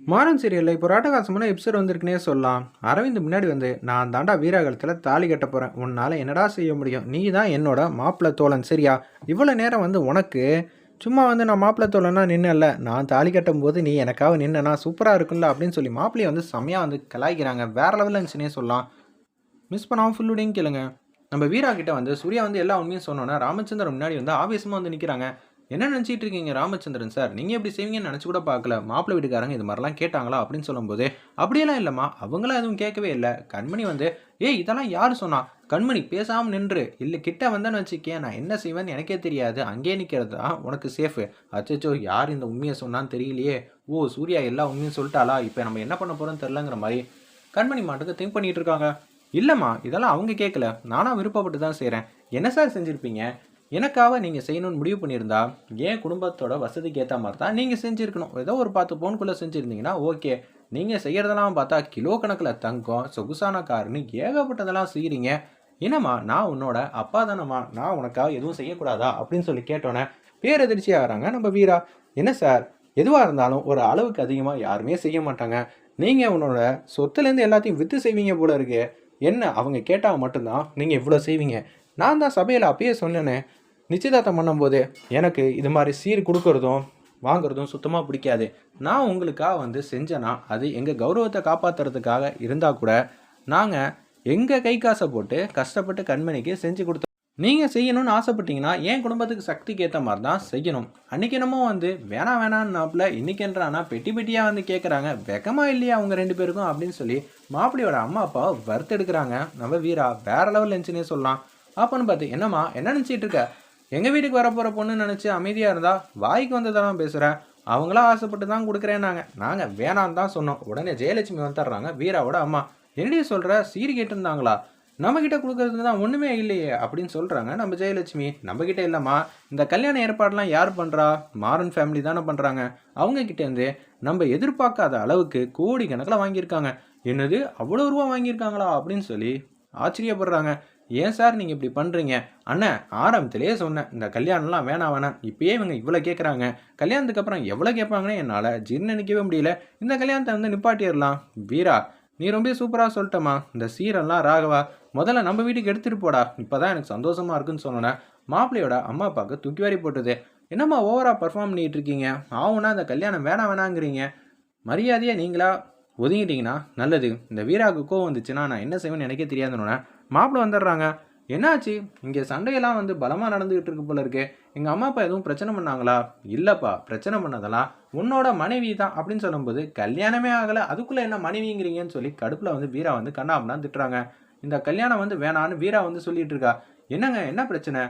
மாறன் சீரியலில் இப்போ ராட்டகாசமான எபிசோட் வந்திருக்குனே சொல்லலாம். அரவிந்த் முன்னாடி வந்து நான் தாண்டா வீராகலத்தில் தாலி கட்ட போகிறேன் உன்னால் என்னடா செய்ய முடியும்? நீ தான் என்னோட மாப்பிள்ளை தோழன் சரியா? இவ்வளோ நேரம் வந்து உனக்கு சும்மா வந்து நான் மாப்பிள்ளை தோழனா நின்னல நான் தாலி கட்டும் போது நீ எனக்காக நின்னா சூப்பராக இருக்கும்ல? அப்படின்னு சொல்லி மாப்பிள்ளையை வந்து செம்மையாக வந்து கலாய்க்கிறாங்க. வேற லெவலில் இருந்துச்சுன்னே சொல்லலாம். மிஸ் பண்ணாமல் ஃபுல்லுடையும் கேளுங்க. நம்ம வீரா கிட்ட வந்து சூர்யா வந்து எல்லா உண்மையும் சொன்னோன்னா ராமச்சந்திரன் முன்னாடி வந்து ஆவேசமாக வந்து நிற்கிறாங்க என்ன நினச்சிட்டு இருக்கீங்க ராமச்சந்திரன் சார்? நீங்கள் எப்படி செய்வீங்கன்னு நினச்சி கூட பார்க்கல. மாப்பிள்ளை வீட்டுக்காரங்க இது மாதிரிலாம் கேட்டாங்களா அப்படின்னு சொல்லும்போது அப்படியெல்லாம் இல்லைம்மா அவங்களாம் எதுவும் கேட்கவே இல்லை. கண்மணி வந்து ஏய் இதெல்லாம் யார் சொன்னா? கண்மணி பேசாமல் நின்று. இல்லை கிட்ட வந்தேன்னு வச்சுக்கேன். நான் என்ன செய்வேன்னு எனக்கே தெரியாது. அங்கேயே நிற்கிறது தான் உனக்கு சேஃபு அச்சச்சோ யார் இந்த உண்மையை சொன்னான்னு தெரியலையே. ஓ சூர்யா எல்லா உண்மையும் சொல்லிட்டாளா? இப்போ நம்ம என்ன பண்ண போகிறோம்னு தெரிலங்கிற மாதிரி கண்மணி மாட்டுக்கு திங்க் பண்ணிகிட்டு இருக்காங்க. இல்லைம்மா இதெல்லாம் அவங்க கேட்கல. நானாக விருப்பப்பட்டு தான் செய்கிறேன் என்ன சார் செஞ்சுருப்பீங்க? எனக்காக நீங்கள் செய்யணும்னு முடிவு பண்ணியிருந்தா என் குடும்பத்தோட வசதிக்கு ஏற்ற மாதிரி தான் நீங்கள் செஞ்சுருக்கணும். ஏதோ ஒரு பத்து பவுனுக்குள்ளே செஞ்சுருந்தீங்கன்னா ஓகே. நீங்கள் செய்கிறதெல்லாம் பார்த்தா கிலோ கணக்கில் தங்கம் சொகுசான காருன்னு ஏகப்பட்டதெல்லாம் செய்கிறீங்க என்னம்மா நான் உன்னோட அப்பா தானம்மா? நான் உனக்காக எதுவும் செய்யக்கூடாதா? அப்படின்னு சொல்லி கேட்டோன்னே பேரதிர்ச்சி ஆகிறாங்க நம்ம வீரா. என்ன சார்? எதுவாக இருந்தாலும் ஒரு அளவுக்கு அதிகமாக யாருமே செய்ய மாட்டாங்க. நீங்கள் உன்னோட சொத்துலேருந்து எல்லாத்தையும் விற்று செய்வீங்க போல இருக்கு. என்ன அவங்க கேட்டால் மட்டும்தான் நீங்கள் இவ்வளோ செய்வீங்க? நான் தான் சபையில் அப்பயே சொன்னேனே நிச்சயதார்த்தம் பண்ணும்போது எனக்கு இது மாதிரி சீர் கொடுக்கறதும் வாங்குறதும் சுத்தமாக பிடிக்காது. நான் உங்களுக்காக வந்து செஞ்சேன்னா அது எங்கள் கௌரவத்தை காப்பாற்றுறதுக்காக இருந்தால் கூட நாங்கள் எங்கள் கை காசை போட்டு கஷ்டப்பட்டு கண்மணிக்கு செஞ்சு கொடுத்தோம் நீங்கள் செய்யணும்னு ஆசைப்பட்டீங்கன்னா என் குடும்பத்துக்கு சக்திக்கு ஏற்ற மாதிரி தான் செய்யணும். அன்றைக்கி என்னமோ வந்து வேணாம் வேணான்னாப்புல இன்றைக்கின்றானா பெட்டி பெட்டியாக வந்து கேட்குறாங்க வெக்கமாக இல்லையா அவங்க ரெண்டு பேருக்கும்? அப்படின்னு சொல்லி மாப்பிள்ளையோட அம்மா அப்பாவை வறுத்தெடுக்கிறாங்க. நம்ம வீரா வேற லெவல் இருந்துச்சுன்னே சொல்லலாம். அப்போன்னு பார்த்து என்னம்மா என்ன நினச்சிட்டு இருக்க? எங்கள் வீட்டுக்கு வரப்போகிற பொண்ணு நினச்சி அமைதியாக இருந்தால் வாய்க்கு வந்ததெல்லாம் பேசுகிறேன் அவங்களா ஆசைப்பட்டு தான் கொடுக்குறேன்னாங்க. நாங்கள் வேணான்னு தான் சொன்னோம். உடனே ஜெயலட்சுமி வந்துடுறாங்க. வீராவோட அம்மா என்னடி சொல்கிற சீரி கேட்டிருந்தாங்களா? நம்மக்கிட்ட கொடுக்கறதுக்கு தான் ஒன்றுமே இல்லையே அப்படின்னு சொல்கிறாங்க நம்ம ஜெயலட்சுமி. நம்மக்கிட்ட இல்லைம்மா இந்த கல்யாண ஏற்பாடெலாம் யார் பண்ணுறா மாறன் ஃபேமிலி தானே பண்ணுறாங்க அவங்கக்கிட்டேருந்தே நம்ம எதிர்பார்க்காத அளவுக்கு கோடி கணக்கில் வாங்கியிருக்காங்க. என்னது அவ்வளோ ரூபா வாங்கியிருக்காங்களா அப்படின்னு சொல்லி ஆச்சரியப்படுறாங்க. ஏன் சார் நீங்கள் இப்படி பண்ணுறீங்க அண்ணன் ஆரம்பத்திலேயே சொன்னேன் இந்த கல்யாணம்லாம் வேணாம் வேணாம். இப்பயே இவங்க இவ்வளோ கேட்குறாங்க கல்யாணத்துக்கு அப்புறம் எவ்வளோ கேட்பாங்கன்னு என்னால் ஜீர்ணிக்கவே முடியல. இந்த கல்யாணத்தை வந்து நிப்பாட்டிடலாம். வீரா நீ ரொம்ப சூப்பராக சொல்லிட்டம்மா. இந்த சீரெல்லாம் ராகவா முதல்ல நம்ம வீட்டுக்கு எடுத்துகிட்டு போடா. இப்போ தான் எனக்கு சந்தோஷமாக இருக்குன்னு சொன்னேன் மாப்பிள்ளையோட அம்மா அப்பாவுக்கு தூக்கி வாரி போட்டது. என்னம்மா ஓவராக பர்ஃபார்ம் பண்ணிகிட்டு இருக்கீங்க? ஆகுனா இந்த கல்யாணம் வேணாம் வேணாங்கிறீங்க. மரியாதையாக நீங்களா ஒதுங்கிட்டீங்கன்னா நல்லது. இந்த வீராவுக்கு கோவம் வந்துச்சுன்னா நான் என்ன செய்வேன்னு எனக்கே தெரியாதுன்னு மாப்பிள்ளை வந்துடுறாங்க. என்னாச்சு? இங்கே சண்டையெல்லாம் வந்து பலமாக நடந்துகிட்டு இருக்கு போல இருக்கே. எங்கள் அம்மா அப்பா எதுவும் பிரச்சனை பண்ணாங்களா? இல்லைப்பா பிரச்சனை பண்ணதெல்லாம் உன்னோட மனைவி தான் அப்படின்னு சொல்லும்போது கல்யாணமே ஆகலை. அதுக்குள்ளே என்ன மனைவிங்கிறீங்கன்னு சொல்லி கடுப்பில் வந்து வீரா வந்து கண்ணாபண்ணா திட்டுறாங்க. இந்த கல்யாணம் வந்து வேணான்னு வீரா வந்து சொல்லிட்டு இருக்கா. என்னங்க என்ன பிரச்சனை?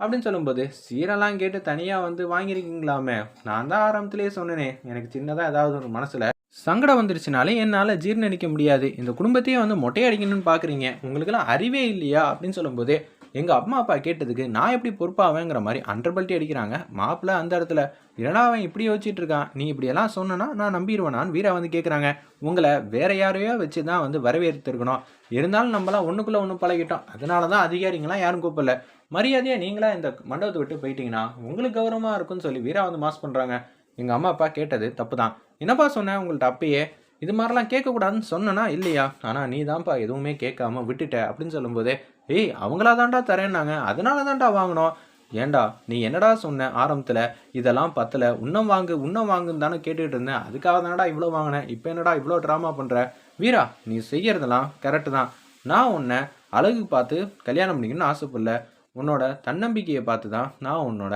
அப்படின்னு சொல்லும்போது சீரெல்லாம் கேட்டு தனியாக வந்து வாங்கியிருக்கீங்களாமே? நான் தான் ஆரம்பத்திலேயே சொன்னேனே. எனக்கு சின்னதாக ஏதாவது ஒரு மனசில். சங்கடம் வந்துருச்சுனாலே என்னால் ஜீர்ணிக்க முடியாது. இந்த குடும்பத்தையே வந்து மொட்டையடிக்கணும்னு பார்க்குறீங்க உங்களுக்கெல்லாம் அறிவே இல்லையா? அப்படின்னு சொல்லும்போது எங்கள் அம்மா அப்பா கேட்டதுக்கு நான் எப்படி பொறுப்பாவேங்கிற மாதிரி அண்டர்பல்ட்டி அடிக்கிறாங்க. மாப்பிள்ள அந்த இடத்துல என்னடா அவன் இப்படி யோசிச்சுட்டு இருக்கான்? நீ இப்படியெல்லாம் சொன்னனா நான் நம்பிடுவேனான்னு வீரா வந்து கேட்குறாங்க உங்களை வேற யாரையோ வச்சு தான் வந்து வரவேற்றுருக்கணும். இருந்தாலும் நம்மளாம் ஒன்றுக்குள்ளே ஒன்று பழகிட்டோம். அதனால தான் அதிகாரிங்களாம் யாரும் கூப்பிடல. மரியாதையாக நீங்களாக இந்த மண்டபத்தை விட்டு போயிட்டீங்கன்னா உங்களுக்கு கௌரவமாக இருக்கும்னு சொல்லி வீரா வந்து மாஸ் பண்ணுறாங்க எங்கள் அம்மா அப்பா கேட்டது தப்பு தான் என்னப்பா சொன்னேன் உங்கள்ட்ட அப்பயே. இது மாதிரிலாம் கேட்கக்கூடாதுன்னு சொன்னனா இல்லையா? ஆனால் நீ தான்ப்பா எதுவுமே கேட்காம விட்டுட்ட அப்படின்னு சொல்லும்போதே ஏய் அவங்களா தான்டா தரேன்னாங்க. அதனால தான்டா வாங்கினோம். ஏன்டா நீ என்னடா சொன்ன ஆரம்பத்தில்? இதெல்லாம் பத்தல. உன்னம் வாங்கு உன்னம் வாங்குன்னு தானே கேட்டுட்டு இருந்தேன். அதுக்காக தானடா இவ்வளோ வாங்கினேன் இப்போ என்னடா இவ்வளோ ட்ராமா பண்ணுற வீரா நீ செய்யறதெல்லாம் கரெக்டு தான். நான் உன்னை அழகு பார்த்து கல்யாணம் பண்ணிக்கணும்னு ஆசைப்படல. உன்னோட தன்னம்பிக்கையை பார்த்து தான் நான் உன்னோட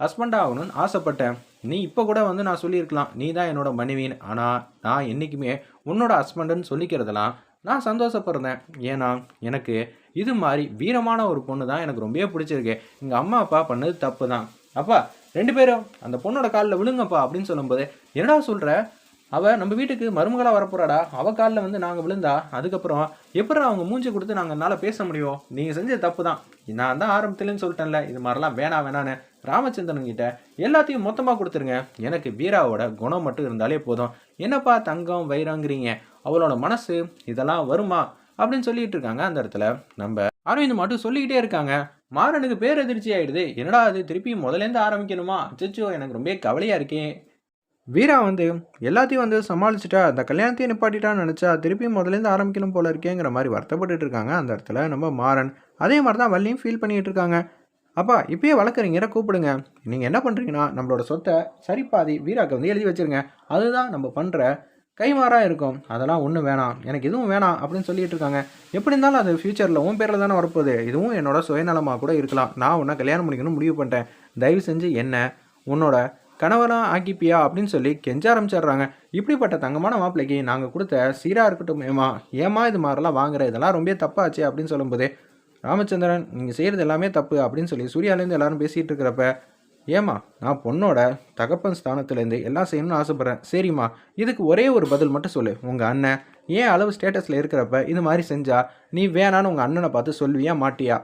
ஹஸ்பண்ட் ஆகணும்னு ஆசைப்பட்டேன். நீ இப்போ கூட வந்து நான் சொல்லியிருக்கலாம். நீ தான் என்னோட மனைவின்னு. ஆனால் நான் என்றைக்குமே உன்னோட ஹஸ்பண்டுன்னு சொல்லிக்கிறதெல்லாம் நான் சந்தோஷப்படுறேன். ஏன்னா எனக்கு இது மாதிரி வீரமான ஒரு பொண்ணு தான் எனக்கு ரொம்பவே பிடிச்சிருக்கு. எங்கள் அம்மா அப்பா பண்ணது தப்பு தான் அப்பா ரெண்டு பேரும் அந்த பொண்ணோட காலில் விழுங்கப்பா அப்படின்னு சொல்லும்போது என்னடா சொல்கிற அவள் நம்ம வீட்டுக்கு மருமகளாக வரப்போறாடா. அவள் காலில் வந்து நாங்கள் விழுந்தா அதுக்கப்புறம் எப்படி அவங்க மூஞ்சி கொடுத்து நாங்கள் என்னால் பேச முடியும்? நீங்கள் செஞ்ச தப்பு தான் நான் தான் ஆரம்பத்துலேன்னு சொல்லிட்டேன்ல இது மாதிரிலாம் வேணாம் வேணான்னு ராமச்சந்திரன் கிட்ட எல்லாத்தையும் மொத்தமாக கொடுத்துருங்க. எனக்கு வீராவோட குணம் மட்டும் இருந்தாலே போதும். என்னப்பா தங்கம் வைரங்கிறீங்க? அவளோட மனசு இதெல்லாம் வருமா? அப்படின்னு சொல்லிட்டு இருக்காங்க அந்த இடத்துல. நம்ம அரவிந்த் மட்டும் சொல்லிக்கிட்டே இருக்காங்க. மாறனுக்கு பேரதிர்ச்சி ஆயிடுது. என்னடா அது திருப்பி முதலேருந்து ஆரம்பிக்கணுமா? அச்சோ எனக்கு ரொம்ப கவலையாக இருக்கேன் வீரா வந்து எல்லாத்தையும் வந்து சமாளிச்சுட்டா அந்த கல்யாணத்தையும் நிப்பாட்டிட்டான்னு நினச்சா திருப்பி முதலேருந்து ஆரம்பிக்கணும் போல இருக்கேங்கிற மாதிரி வருத்தப்பட்டு இருக்காங்க. அந்த இடத்துல நம்ம மாறன். அதே மாதிரி தான் வள்ளியும் ஃபீல் பண்ணிகிட்டு இருக்காங்க. அப்பா இப்பயே வழக்கறிஞரை கூப்பிடுங்க. நீங்கள் என்ன பண்ணுறீங்கன்னா நம்மளோட சொத்தை சரிப்பாதி வீராக்கு வந்து எழுதி வச்சிருங்க. அதுதான் நம்ம பண்ணுற கைமாறாக இருக்கும். அதெல்லாம் ஒன்றும் வேணாம். எனக்கு இதுவும் வேணாம் அப்படின்னு சொல்லிட்டு இருக்காங்க. எப்படி இருந்தாலும் அது ஃப்யூச்சரில் உன் பேரில் தானே வரப்போகுது. இதுவும் என்னோட சுயநலமாக கூட இருக்கலாம். நான் உன்னை கல்யாணம் பண்ணிக்கணும்னு முடிவு பண்ணிட்டேன். தயவு செஞ்சு என்ன உன்னோட கணவராக ஆக்கிப்பியா அப்படின்னு சொல்லி கெஞ்ச ஆரம்பிச்சிடுறாங்க. இப்படிப்பட்ட தங்கமான மாப்பிள்ளைக்கு நாங்கள் கொடுத்த சீராக இருக்கட்டும் ஏமா ஏமா இது மாதிரிலாம் வாங்குற இதெல்லாம் ரொம்ப தப்பாச்சு அப்படின்னு சொல்லும்போது ராமச்சந்திரன் நீங்கள் செய்கிறது எல்லாமே தப்பு அப்படின்னு சொல்லி சூர்யாலேருந்து எல்லாரும் பேசிகிட்டு இருக்கிறப்ப ஏமா நான் பொண்ணோட தகப்பன் ஸ்தானத்துலேருந்து எல்லாம் செய்யணும்னு ஆசைப்பட்றேன். சரிம்மா இதுக்கு ஒரே ஒரு பதில் மட்டும் சொல்லு. உங்கள் அண்ணன் ஏன் அளவு ஸ்டேட்டஸில் இருக்கிறப்ப இது மாதிரி செஞ்சா நீ வேணான்னு உங்கள் அண்ணனை பார்த்து சொல்வியா மாட்டியா?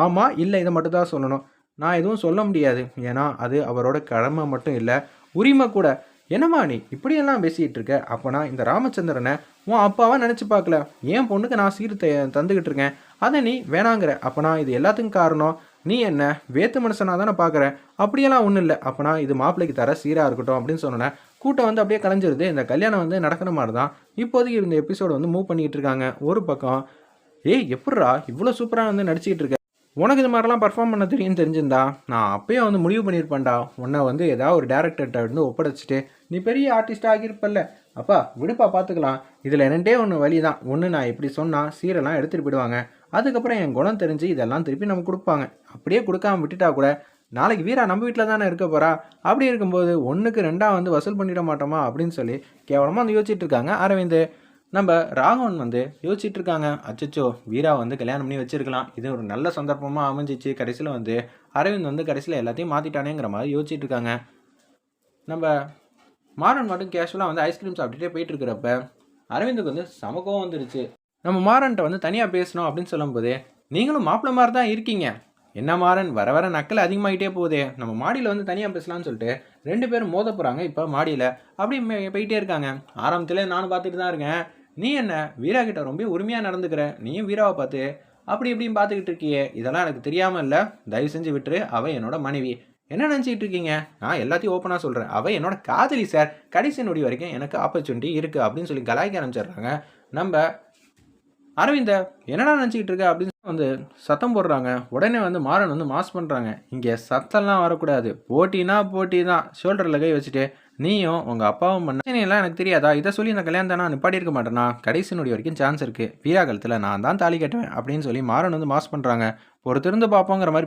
ஆமாம் இல்லை இதை மட்டும் தான் சொல்லணும். நான் எதுவும் சொல்ல முடியாது. ஏன்னா அது அவரோட கடமை மட்டும் இல்லை உரிமை கூட. என்னம்மா நீ இப்படியெல்லாம் பேசிகிட்டு இருக்க? அப்போனா இந்த ராமச்சந்திரனை உன் அப்பாவாக நினச்சி பார்க்கல. என் பொண்ணுக்கு நான் சீர் த தந்துக்கிட்டு இருக்கேன். அதை நீ வேணாங்கிற. அப்போனா இது எல்லாத்துக்கும் காரணம். நீ என்ன வேத்து மனுஷனாக தானே பார்க்குற அப்படியெல்லாம் ஒன்றும் இல்லை. அப்போனா இது மாப்பிள்ளைக்கு தர சீராக இருக்கட்டும் அப்படின்னு சொன்னேன் கூட்டம் வந்து அப்படியே கலைஞ்சிருது. இந்த கல்யாணம் வந்து நடக்கிற மாதிரி தான் இப்போதைக்கு இந்த எபிசோடு வந்து மூவ் பண்ணிக்கிட்டு இருக்காங்க. ஒரு பக்கம் ஏய் எப்பட்றா இவ்வளோ சூப்பராக வந்து நடிச்சிக்கிட்டு இருக்க? உனக்கு இது மாதிரிலாம் பர்ஃபார்ம் பண்ண தெரியும்னு தெரிஞ்சிருந்தா நான் அப்பயே வந்து முடிவு பண்ணியிருப்பேன்டா உன்னை வந்து ஏதாவது ஒரு டேரக்டர்கிட்ட வந்து ஒப்படைச்சிட்டு நீ பெரிய ஆர்டிஸ்ட் ஆகியிருப்பல்ல. அப்பா விடுப்பா பார்த்துக்கலாம் இதில் ரெண்டே ஒன்று வழி தான் ஒன்று நான் இப்படி சொன்னால் சீரெல்லாம் எடுத்துகிட்டு போயிடுவாங்க. அதுக்கப்புறம் என் குணம் தெரிஞ்சு இதெல்லாம் திருப்பி நமக்கு கொடுப்பாங்க. அப்படியே கொடுக்காம விட்டுட்டா கூட நாளைக்கு வீரா நம்ம வீட்டில் தானே இருக்க போகிறா அப்படி இருக்கும்போது ஒன்றுக்கு ரெண்டாக வந்து வசூல் பண்ணிட மாட்டோமா? அப்படின்னு சொல்லி கேவலமாக வந்து யோசிச்சுட்டு இருக்காங்க அரவிந்த். நம்ம ராகவன் வந்து யோசிச்சுட்டு இருக்காங்க அச்சச்சோ வீரா வந்து கல்யாணம் பண்ணி வச்சிருக்கலாம். இது ஒரு நல்ல சந்தர்ப்பமாக அமைஞ்சிச்சு. கடைசியில் வந்து அரவிந்த் வந்து கடைசியில் எல்லாத்தையும் மாற்றிட்டானேங்கிற மாதிரி யோசிச்சுட்டு இருக்காங்க நம்ம மாறன் மட்டும் கேஷுவலாக வந்து ஐஸ்கிரீம் சாப்பிட்டுட்டே போயிட்டு இருக்கிறப்ப அரவிந்துக்கு வந்து சமக்கம் வந்துருச்சு. நம்ம மாறன்ட்ட வந்து தனியாக பேசணும் அப்படின்னு சொல்லும்போது நீங்களும் மாப்பிள்ள மாதிரி தான் இருக்கீங்க. என்ன மாறன்? வர வர நக்கல் அதிகமாகிட்டே போகுதே. நம்ம மாடியில் வந்து தனியாக பேசலாம்னு சொல்லிட்டு ரெண்டு பேரும் மோத போகிறாங்க இப்போ மாடியில். அப்படி போயிட்டே இருக்காங்க. ஆரம்பத்தில் நானும் பார்த்துட்டு தான் இருக்கேன். நீ என்ன? வீரா கிட்ட ரொம்ப உரிமையாக நடந்துக்கிற. நீயும் வீராவை பார்த்து அப்படி இப்படின்னு பார்த்துக்கிட்டு இருக்கியே. இதெல்லாம் எனக்கு தெரியாமல் இல்லை. தயவு செஞ்சு விட்டுரு. அவள் என்னோட மனைவி. என்ன நினச்சிக்கிட்டு இருக்கீங்க? நான் எல்லாத்தையும் ஓப்பனாக சொல்கிறேன் அவள் என்னோட காதலி சார் கடைசி நொடி வரைக்கும் எனக்கு ஆப்பர்ச்சுனிட்டி இருக்குது அப்படின்னு சொல்லி கலாய்க்க ஆரம்பிச்சிடுறாங்க. நம்ம அரவிந்த என்னடா நினச்சிக்கிட்டு இருக்க? அப்படின்னு வந்து சத்தம் போடுறாங்க. உடனே வந்து மாறன் வந்து மாஸ் பண்ணுறாங்க இங்கே சத்தம்லாம் வரக்கூடாது. போட்டினா போட்டி தான் ஷோல்டரில் கை வச்சுட்டு நீயும் உங்கள் அப்பாவும் பண்ண எல்லாம் எனக்கு தெரியாதா? இதை சொல்லி இந்த கல்யாணத்தை நான் நிப்பாடி இருக்க மாட்டேன்னா கடைசி நொடி வரைக்கும் சான்ஸ் இருக்குது வீராகலத்தில் நான் தான் தாலி கட்டுவேன். அப்படின்னு சொல்லி மாறன் வந்து மாஸ் பண்ணுறாங்க பொறுத்திருந்து பார்ப்போங்கிற மாதிரி